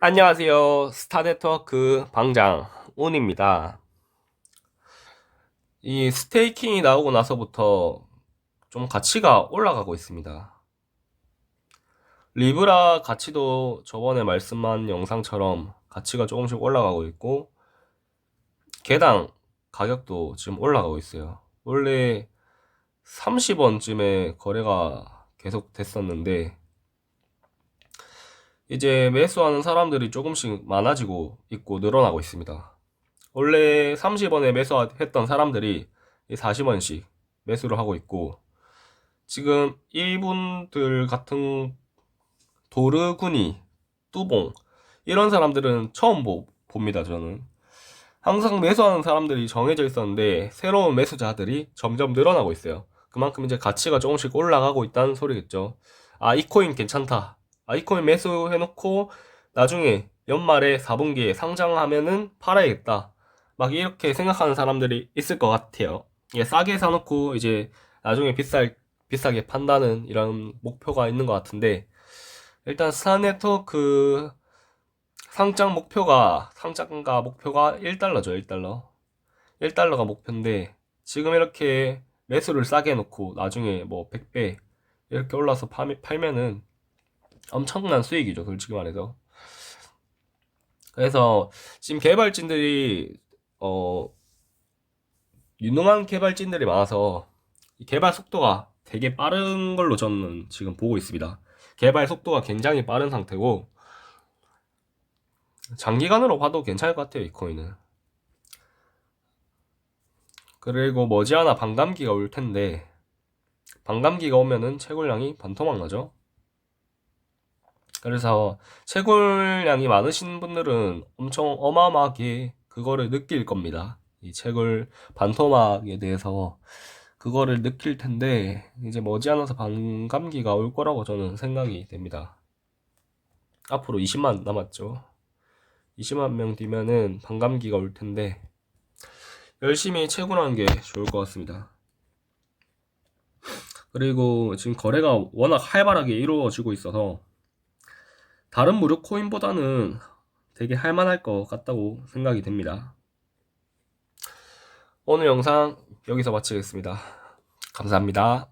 안녕하세요. 스타네트워크 방장 운입니다. 이 스테이킹이 나오고 나서부터 좀 가치가 올라가고 있습니다. 리브라 가치도 저번에 말씀한 영상처럼 가치가 조금씩 올라가고 있고 개당 가격도 지금 올라가고 있어요. 원래 30원쯤에 거래가 계속 됐었는데 이제 매수하는 사람들이 조금씩 많아지고 있고 늘어나고 있습니다. 원래 30원에 매수했던 사람들이 40원씩 매수를 하고 있고 지금 이분들 같은 도르구니, 뚜봉 이런 사람들은 처음 보, 봅니다. 저는 항상 매수하는 사람들이 정해져 있었는데 새로운 매수자들이 점점 늘어나고 있어요. 그만큼 이제 가치가 조금씩 올라가고 있다는 소리겠죠. 아, 이 코인 괜찮다. 아, 이 코인 매수해놓고 나중에 연말에 4분기에 상장하면은 팔아야겠다. 막 이렇게 생각하는 사람들이 있을 것 같아요. 예, 싸게 사놓고 이제 나중에 비쌀, 비싸게 판다는 이런 목표가 있는 것 같은데 일단 스타 네트워크 상장 목표가 상장가 목표가 1달러죠 1달러 1달러가 목표인데 지금 이렇게 매수를 싸게 해놓고 나중에 뭐 100배 이렇게 올라서 팔, 팔면은 엄청난 수익이죠 솔직히 말해서 그래서 지금 개발진들이 어 유능한 개발진들이 많아서 개발 속도가 되게 빠른 걸로 저는 지금 보고 있습니다. 개발 속도가 굉장히 빠른 상태고 장기간으로 봐도 괜찮을 것 같아요, 이 코인은. 그리고 머지않아 반감기가 올 텐데 반감기가 오면은 채굴량이 반토막 나죠. 그래서 채굴량이 많으신 분들은 엄청 어마어마하게 그거를 느낄 겁니다. 이 채굴 반토막에 대해서 그거를 느낄 텐데 이제 머지않아서 반감기가 올 거라고 저는 생각이 됩니다. 앞으로 20만 남았죠. 20만 명 뒤면은 반감기가 올 텐데 열심히 채굴하는 게 좋을 것 같습니다. 그리고 지금 거래가 워낙 활발하게 이루어지고 있어서 다른 무료 코인보다는 되게 할만할 것 같다고 생각이 됩니다. 오늘 영상 여기서 마치겠습니다. 감사합니다.